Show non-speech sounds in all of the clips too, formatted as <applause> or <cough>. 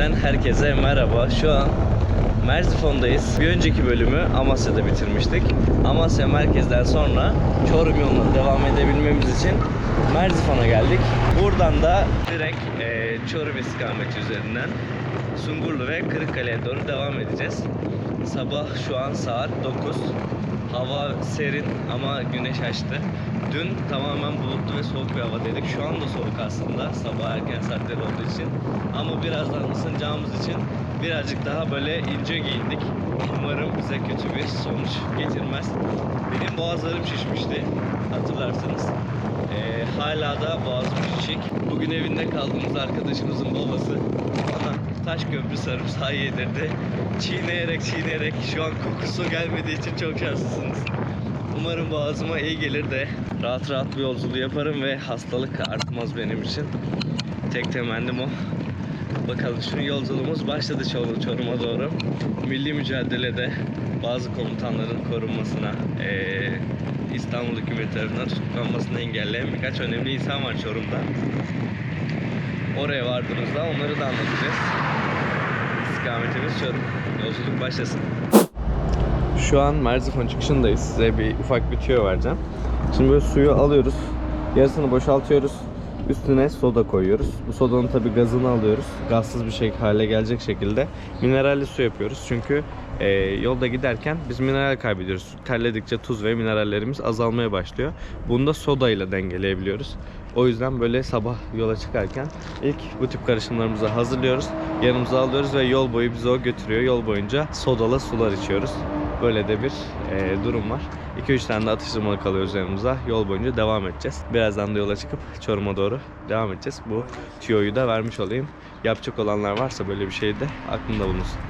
Bölümünden herkese merhaba. Şu an Merzifon'dayız. Bir önceki bölümü Amasya'da bitirmiştik. Amasya merkezden sonra Çorum yoluna devam edebilmemiz için Merzifon'a geldik. Buradan da direkt e, Çorum istikameti üzerinden Sungurlu ve Kırıkkale'ye doğru devam edeceğiz. Sabah şu an saat 9. Hava serin ama güneş açtı. Dün tamamen bulutlu ve soğuk bir hava dedik. Şu anda soğuk aslında sabah erken saatler olduğu için. Ama birazdan ısınacağımız için birazcık daha böyle ince giyindik. Umarım bize kötü bir sonuç getirmez. Benim boğazlarım şişmişti hatırlarsınız. Ee, hala da boğazım şişik. Bugün evinde kaldığımız arkadaşımızın babası bana taş köprü sarımsağı yedirdi. Çiğneyerek çiğneyerek şu an kokusu gelmediği için çok şanslısınız. Umarım boğazıma iyi gelir de rahat rahat bir yolculuğu yaparım ve hastalık artmaz benim için. Tek temennim o. Bakalım şu yolculuğumuz başladı Çor- Çorum'a doğru. Milli mücadelede bazı komutanların korunmasına, eee, İstanbul hükümeti tarafından tutuklanmasını engelleyen birkaç önemli insan var Çorum'da. Oraya vardığımızda onları da anlatacağız. İstikametimiz Çorum. Yolculuk başlasın. Şu an Merzifon çıkışındayız. Size bir ufak bir tüyo vereceğim. Şimdi böyle suyu alıyoruz. Yarısını boşaltıyoruz. Üstüne soda koyuyoruz. Bu sodanın tabi gazını alıyoruz. Gazsız bir şey hale gelecek şekilde mineralli su yapıyoruz. Çünkü e, yolda giderken biz mineral kaybediyoruz. Terledikçe tuz ve minerallerimiz azalmaya başlıyor. Bunu da soda ile dengeleyebiliyoruz. O yüzden böyle sabah yola çıkarken ilk bu tip karışımlarımızı hazırlıyoruz. Yanımıza alıyoruz ve yol boyu bizi o götürüyor. Yol boyunca sodalı sular içiyoruz. Böyle de bir e, durum var. 2-3 tane de atıştırmalık alıyoruz yanımıza. Yol boyunca devam edeceğiz. Birazdan da yola çıkıp Çorum'a doğru devam edeceğiz. Bu tüyoyu da vermiş olayım. Yapacak olanlar varsa böyle bir şey de aklında bulunsun.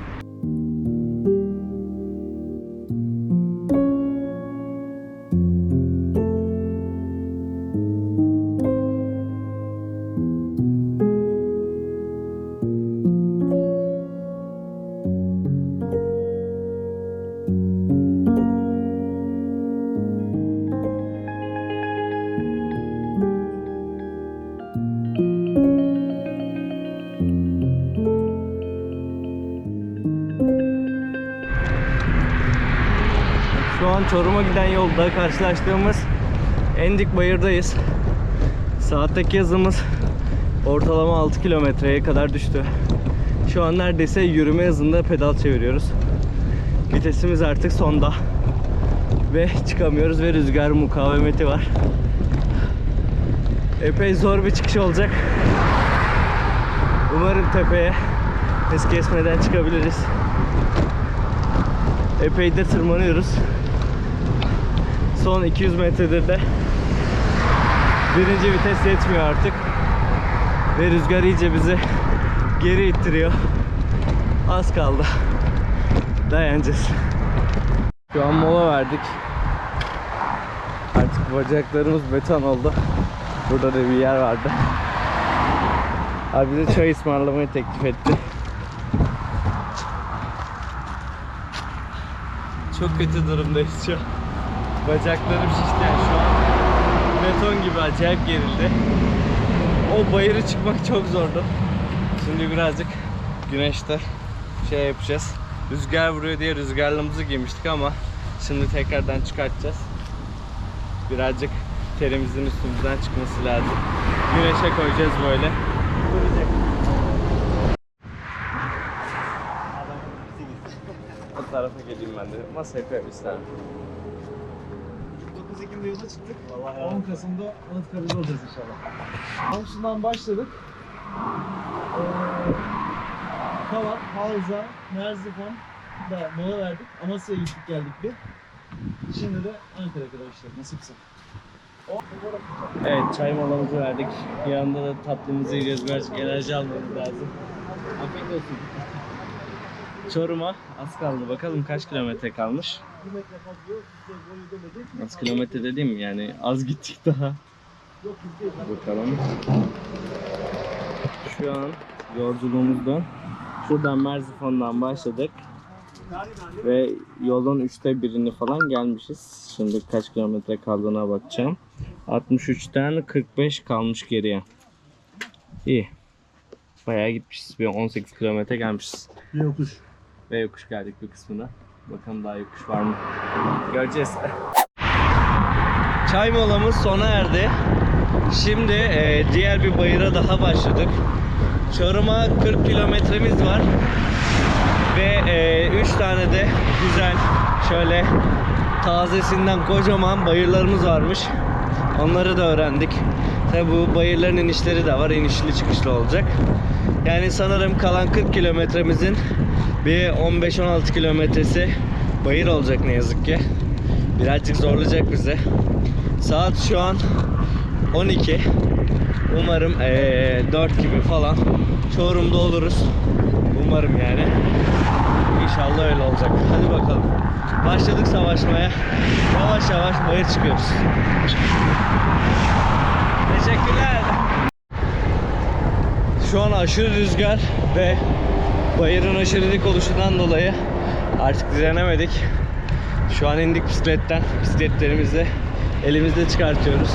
Şu an Çorum'a giden yolda karşılaştığımız Endik Bayır'dayız. Saatteki hızımız ortalama 6 kilometreye kadar düştü. Şu an neredeyse yürüme hızında pedal çeviriyoruz. Vitesimiz artık sonda. Ve çıkamıyoruz ve rüzgar mukavemeti var. Epey zor bir çıkış olacak. Umarım tepeye hız kesmeden çıkabiliriz. Epeydir tırmanıyoruz. Son 200 metredir de birinci vites yetmiyor artık. Ve rüzgar iyice bizi geri ittiriyor. Az kaldı. Dayanacağız. Şu an mola verdik. Artık bacaklarımız beton oldu. Burada da bir yer vardı. Abi bize çay ısmarlamayı teklif etti. Çok kötü durumdayız şu an. Bacaklarım şişti yani şu an. Beton gibi acayip gerildi. O bayırı çıkmak çok zordu. Şimdi birazcık güneşte şey yapacağız. Rüzgar vuruyor diye rüzgarlığımızı giymiştik ama şimdi tekrardan çıkartacağız. Birazcık terimizin üstümüzden çıkması lazım. Güneşe koyacağız böyle. Kuracak. O tarafa geleyim ben de. Masaya koyayım isterim. 9 Ekim'de yola çıktık. 10 Kasım'da Anıtkabir'de olacağız inşallah. Samsun'dan başladık. Ee, Kavak, Havza, Merzifon da mola verdik. Amasya'ya gittik geldik bir. Şimdi de Ankara'ya kadar işte nasipse. Evet çay molamızı verdik. Yanında da tatlımızı yiyeceğiz. Birazcık enerji almamız lazım. Afiyet olsun. Çorum'a az kaldı. Bakalım kaç kilometre kalmış. 1 metre fazla yok. Size boyu demedi. Az kilometre dediğim yani az gittik daha. Yok değil. Bakalım. Şu an yolculuğumuzdan şuradan Merzifon'dan başladık. Ve yolun üçte birini falan gelmişiz. Şimdi kaç kilometre kaldığına bakacağım. 63'ten 45 kalmış geriye. İyi. Bayağı gitmişiz. Bir 18 kilometre gelmişiz. Bir yokuş. Ve yokuş geldik bir kısmına. Bakalım daha yokuş var mı? Göreceğiz. Çay molamız sona erdi. Şimdi e, diğer bir bayıra daha başladık. Çorum'a 40 kilometremiz var. Ve 3 tane de güzel şöyle tazesinden kocaman bayırlarımız varmış. Onları da öğrendik. Tabi bu bayırların inişleri de var. inişli çıkışlı olacak. Yani sanırım kalan 40 kilometremizin bir 15-16 kilometresi bayır olacak ne yazık ki. Birazcık zorlayacak bize. Saat şu an 12. Umarım eee 4 gibi falan Çorum'da oluruz. Umarım yani. İnşallah öyle olacak. Hadi bakalım. Başladık savaşmaya. Yavaş yavaş bayır çıkıyoruz. Teşekkürler. Şu an aşırı rüzgar ve bayırın aşırı dik oluşundan dolayı artık direnemedik. Şu an indik bisikletten. Bisikletlerimizi elimizde çıkartıyoruz.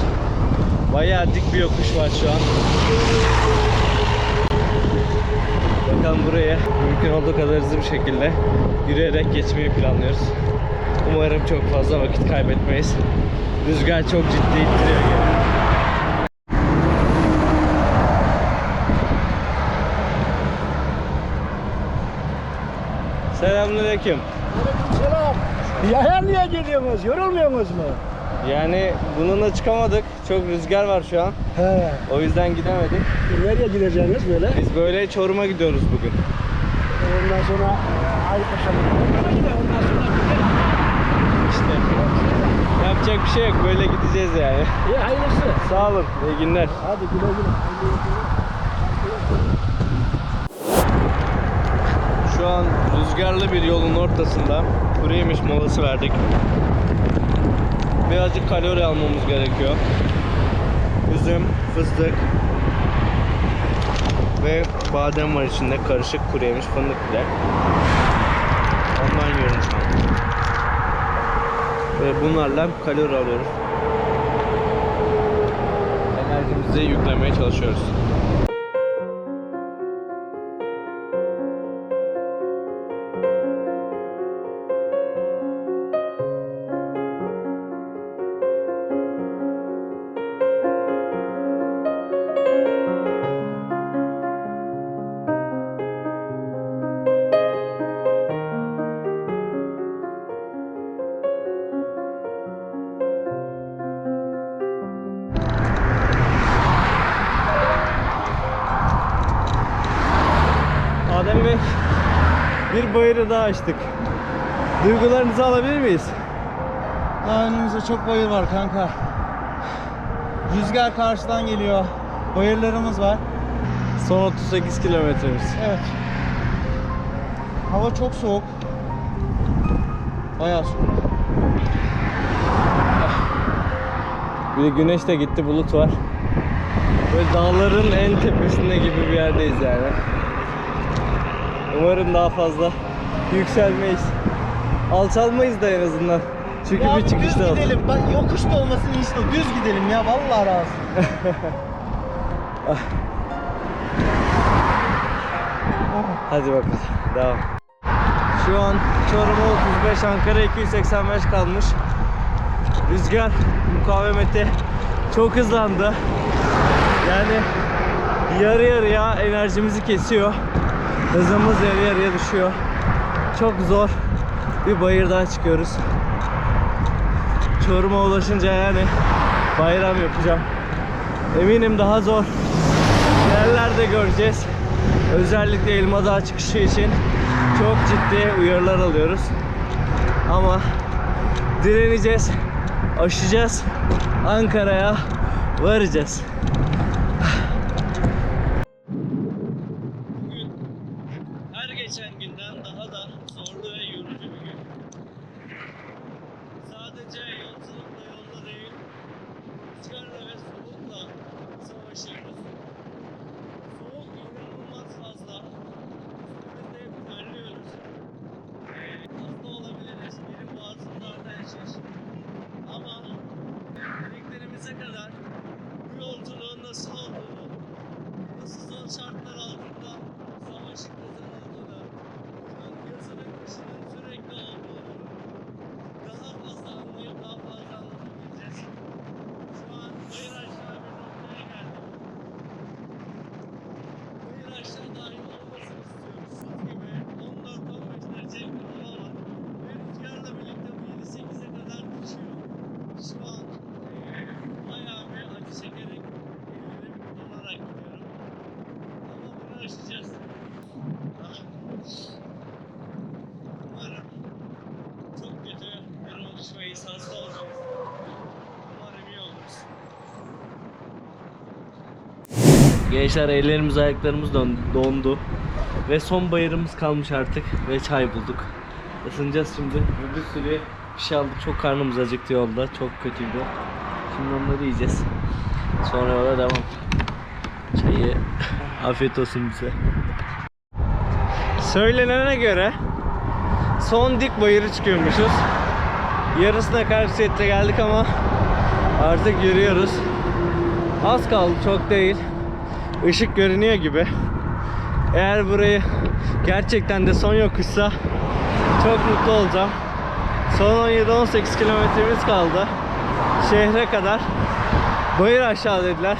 Bayağı dik bir yokuş var şu an. Bakalım buraya mümkün olduğu kadar hızlı bir şekilde yürüyerek geçmeyi planlıyoruz. Umarım çok fazla vakit kaybetmeyiz. Rüzgar çok ciddi ittiriyor geri. Selamünaleyküm. Selam. Yaya niye gidiyorsunuz? Yorulmuyorsunuz mu? Yani bununla çıkamadık. Çok rüzgar var şu an. He. O yüzden gidemedik. Nereye gideceksiniz böyle? Biz böyle Çorum'a gidiyoruz bugün. Ondan sonra e, Aypaşa. Ondan sonra İşte yapacak bir şey yok. Böyle gideceğiz yani. İyi hayırlısı. Sağ olun. İyi günler. Hadi güle güle. Şu an rüzgarlı bir yolun ortasında kuru yemiş molası verdik. Birazcık kalori almamız gerekiyor. Üzüm, fıstık ve badem var içinde karışık kuru yemiş fındık bile. Ondan yiyorum şu an. Ve bunlarla kalori alıyoruz. Enerjimizi yüklemeye çalışıyoruz. Bir bayırı daha açtık. Duygularınızı alabilir miyiz? Daha önümüzde çok bayır var kanka. Rüzgar karşıdan geliyor. Bayırlarımız var. Son 38 kilometremiz. Evet. Hava çok soğuk. Bayağı soğuk. Bir de güneş de gitti, bulut var. Böyle dağların en tepesinde gibi bir yerdeyiz yani. Umarım daha fazla yükselmeyiz. Alçalmayız da en azından. Çünkü Ya bir düz çıkışta oldu. gidelim. Bak yokuş da olmasın de düz gidelim ya. Vallahi razı. <laughs> Hadi bakalım. Devam. Şu an Çorum'a 35, Ankara 285 kalmış. Rüzgar mukavemeti çok hızlandı. Yani yarı yarıya enerjimizi kesiyor. Hızımız yarı yarıya düşüyor. Çok zor bir bayır daha çıkıyoruz. Çorum'a ulaşınca yani bayram yapacağım. Eminim daha zor yerler de göreceğiz. Özellikle Elmadağ çıkışı için çok ciddi uyarılar alıyoruz. Ama direneceğiz, aşacağız, Ankara'ya varacağız. Bugün her geçen günden daha da zorlu ve yorucu bir gün. Sadece yolculukla yolda değil, rüzgarla ve soğukla savaşıyoruz. Soğuk inanılmaz fazla. Üstümüzde hep terliyoruz. Ee, hasta olabiliriz. Biri boğazında ateş. Ama dediklerimize kadar bu yolculuk aşağı dahil olmasını istiyoruz. Buz gibi 14-15 derece bir hava var. Ve rüzgarla birlikte bu 7-8'e kadar düşüyor. Şu an eee, bayağı bir acı çekerek ellerim donarak gidiyorum. Ama bunu aşacağız. Ah. Umarım çok kötü duruma düşmeyiz, hasta olmayız. Umarım iyi oluruz. Gençler ellerimiz ayaklarımız don- dondu. Ve son bayırımız kalmış artık ve çay bulduk. Isınacağız şimdi. Bir, sürü bir şey aldık. Çok karnımız acıktı yolda. Çok kötüydü. Şimdi onları yiyeceğiz. Sonra yola devam. Çayı <laughs> afiyet olsun bize. Söylenene göre son dik bayırı çıkıyormuşuz. Yarısına karşı sette geldik ama artık yürüyoruz. Az kaldı çok değil. Işık görünüyor gibi. Eğer burayı gerçekten de son yokuşsa çok mutlu olacağım. Son 17-18 kilometremiz kaldı. Şehre kadar. Bayır aşağı dediler.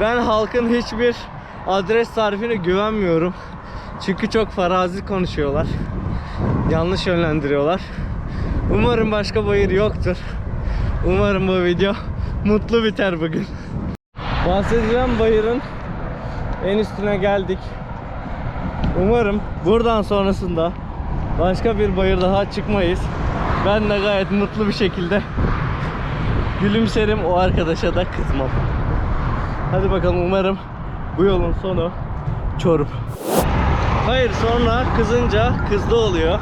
Ben halkın hiçbir adres tarifine güvenmiyorum. Çünkü çok farazi konuşuyorlar. Yanlış yönlendiriyorlar. Umarım başka bayır yoktur. Umarım bu video mutlu biter bugün. Bahsedilen bayırın en üstüne geldik. Umarım buradan sonrasında başka bir bayır daha çıkmayız. Ben de gayet mutlu bir şekilde gülümserim o arkadaşa da kızmam. Hadi bakalım umarım bu yolun sonu Çorum. Hayır sonra kızınca kızdı oluyor.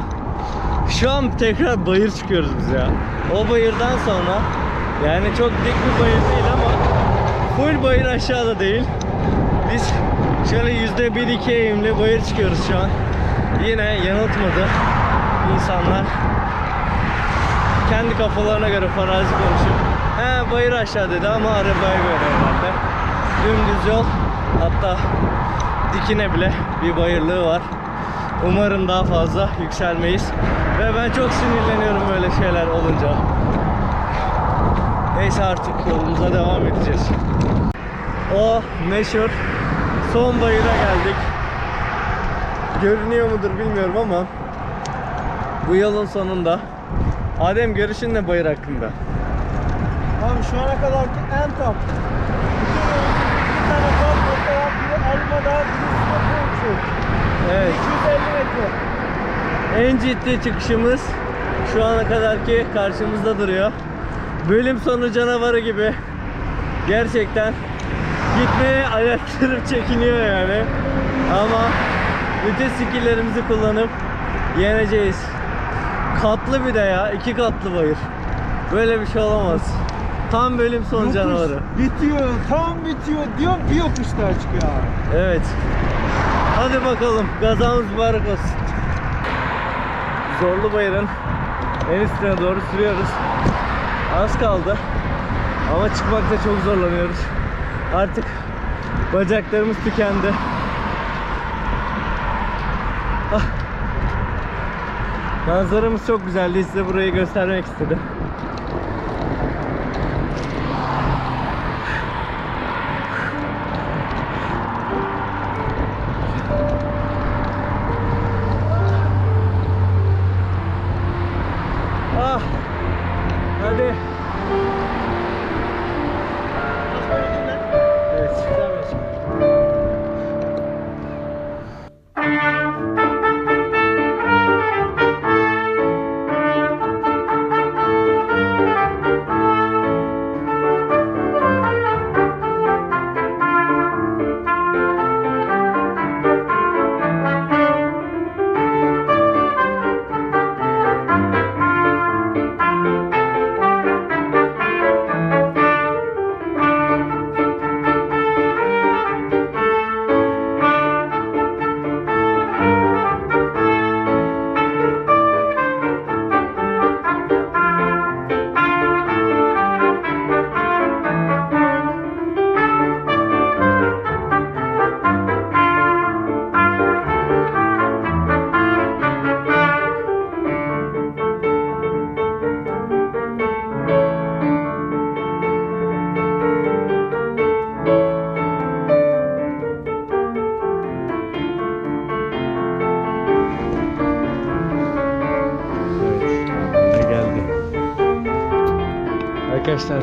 Şu an tekrar bayır çıkıyoruz biz ya. O bayırdan sonra yani çok dik bir bayır değil ama full bayır aşağıda değil. Biz şöyle yüzde bir iki eğimli bayır çıkıyoruz şu an. Yine yanıltmadı insanlar. Kendi kafalarına göre farazi konuşup He bayır aşağı dedi ama arabaya göre herhalde. Dümdüz yol hatta dikine bile bir bayırlığı var. Umarım daha fazla yükselmeyiz. Ve ben çok sinirleniyorum böyle şeyler olunca. Neyse artık yolumuza devam edeceğiz. O meşhur son bayıra geldik. Görünüyor mudur bilmiyorum ama bu yolun sonunda Adem görüşün ne bayır hakkında? Abi şu ana kadarki en top. Bir tane top var. Bir elma daha bir. Evet. 250 metre. En ciddi çıkışımız şu ana kadarki karşımızda duruyor. Bölüm sonu canavarı gibi. Gerçekten gitmeye ayaklarım çekiniyor yani. Ama bütün skilllerimizi kullanıp yeneceğiz. Katlı bir de ya. iki katlı bayır. Böyle bir şey olamaz. Tam bölüm sonu Yokuş canavarı. Bitiyor, tam bitiyor diyor bir yokuş daha çıkıyor abi. Evet. Hadi bakalım. Gazamız mübarek olsun. Zorlu bayırın en üstüne doğru sürüyoruz. Az kaldı. Ama çıkmakta çok zorlanıyoruz. Artık bacaklarımız tükendi. Ah. Manzaramız çok güzeldi. Size burayı göstermek istedim.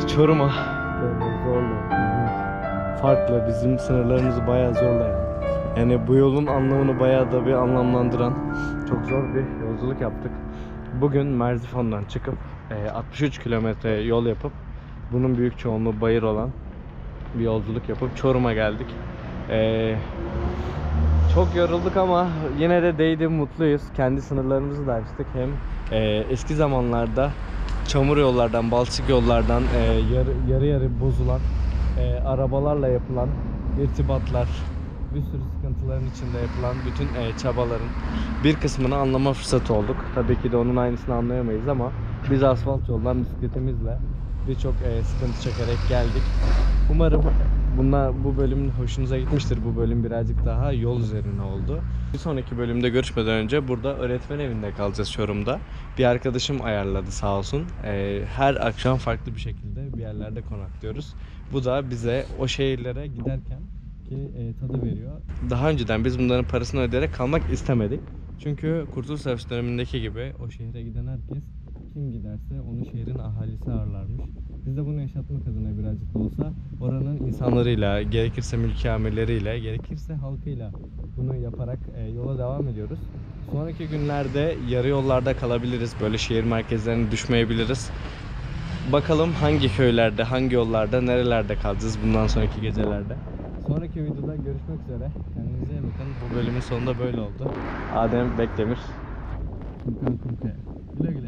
Çorum'a böyle zorlu. Farklı bizim sınırlarımızı bayağı zorlayan. Yani bu yolun anlamını bayağı da bir anlamlandıran çok zor bir yolculuk yaptık. Bugün Merzifon'dan çıkıp e, 63 kilometre yol yapıp bunun büyük çoğunluğu bayır olan bir yolculuk yapıp Çorum'a geldik. E, çok yorulduk ama yine de değdi mutluyuz. Kendi sınırlarımızı da açtık. Hem e, eski zamanlarda çamur yollardan, balçık yollardan e, yarı, yarı yarı bozulan e, arabalarla yapılan irtibatlar, bir sürü sıkıntıların içinde yapılan bütün e, çabaların bir kısmını anlama fırsatı olduk. Tabii ki de onun aynısını anlayamayız ama biz asfalt yoldan bisikletimizle birçok e, sıkıntı çekerek geldik. Umarım bunlar bu bölümün hoşunuza gitmiştir. Bu bölüm birazcık daha yol üzerine oldu. Bir sonraki bölümde görüşmeden önce burada öğretmen evinde kalacağız Çorum'da. Bir arkadaşım ayarladı sağ olsun. Ee, her akşam farklı bir şekilde bir yerlerde konaklıyoruz. Bu da bize o şehirlere giderken ki e, tadı veriyor. Daha önceden biz bunların parasını ödeyerek kalmak istemedik. Çünkü Kurtuluş Savaşı dönemindeki gibi o şehre giden herkes kim giderse onu şehrin ahalisi ağırlarmış. Biz de bunu yaşatmak adına birazcık da olsa oranın insanlarıyla, gerekirse mülki amirleriyle, gerekirse halkıyla bunu yaparak e, yola devam ediyoruz. Sonraki günlerde yarı yollarda kalabiliriz. Böyle şehir merkezlerine düşmeyebiliriz. Bakalım hangi köylerde, hangi yollarda, nerelerde kalacağız bundan sonraki gecelerde. Sonraki videoda görüşmek üzere. Kendinize iyi bakın. Bu bölümün sonunda böyle oldu. Adem Bekdemir. Furkan Kumkaya. Güle güle.